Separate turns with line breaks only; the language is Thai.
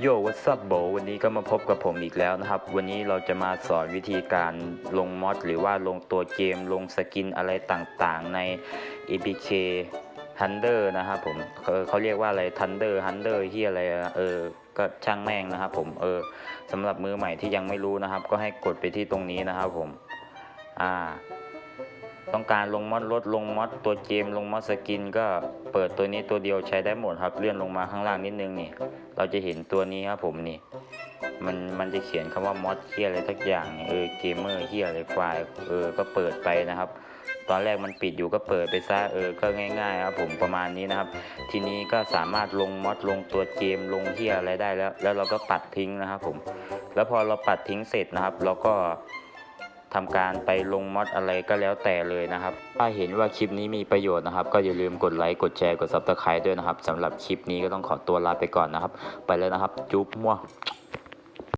โยวัสบโบวันนี้ก็มาพบกับผมอีกแล้วนะครับ วันนี้เราจะมาสอนวิธีการลงมอดหรือว่าลงตัวเกม ลงสกินอะไรต่างๆ ใน APK Thunder นะครับผมเเขาเรียกว่าอะไร Thunder Thunder ที่อะไรเออก็ช่างแม่งนะครับผมเออสำหรับมือใหม่ที่ยังไม่รู้นะครับ ก็ให้กดไปที่ตรงนี้นะครับผมอ่า ต้องการลงมอดรถลงมอดตัวเกมลงมอดสกิน ก็เปิดตัวนี้ตัวเดียวใช้ได้หมดครับเลื่อนลงมาข้างล่างนิดนึงนี่ เราจะเห็นตัวนี้ครับผมนี่ มันมันจะเขียนคำว่ามอดเฮียอะไรทักอย่างนี่เออเกมเมอร์เฮียอะไรไฟล์เออก็เปิดไปนะครับ ตอนแรกมันปิดอยู่ก็เปิดไปซะเออก็ง่ายๆครับผมประมาณนี้นะครับ ทีนี้ก็สามารถลงมอดลงตัวเกมลงเฮียอะไรได้แล้ว แล้วเราก็ปัดทิ้งนะครับผม แล้วพอเราปัดทิ้งเสร็จนะครับ เราก็ ทำการไปลงมอดอะไรก็แล้วแต่เลยนะครับ ถ้าเห็นว่าคลิปนี้มีประโยชน์นะครับ ก็อย่าลืมกดไลค์กดแชร์กดซับสไครต์ด้วยนะครับสำหรับคลิปนี้ก็ต้องขอตัวลาไปก่อนนะครับ ไปแล้วนะครับ จุ๊บมั่ว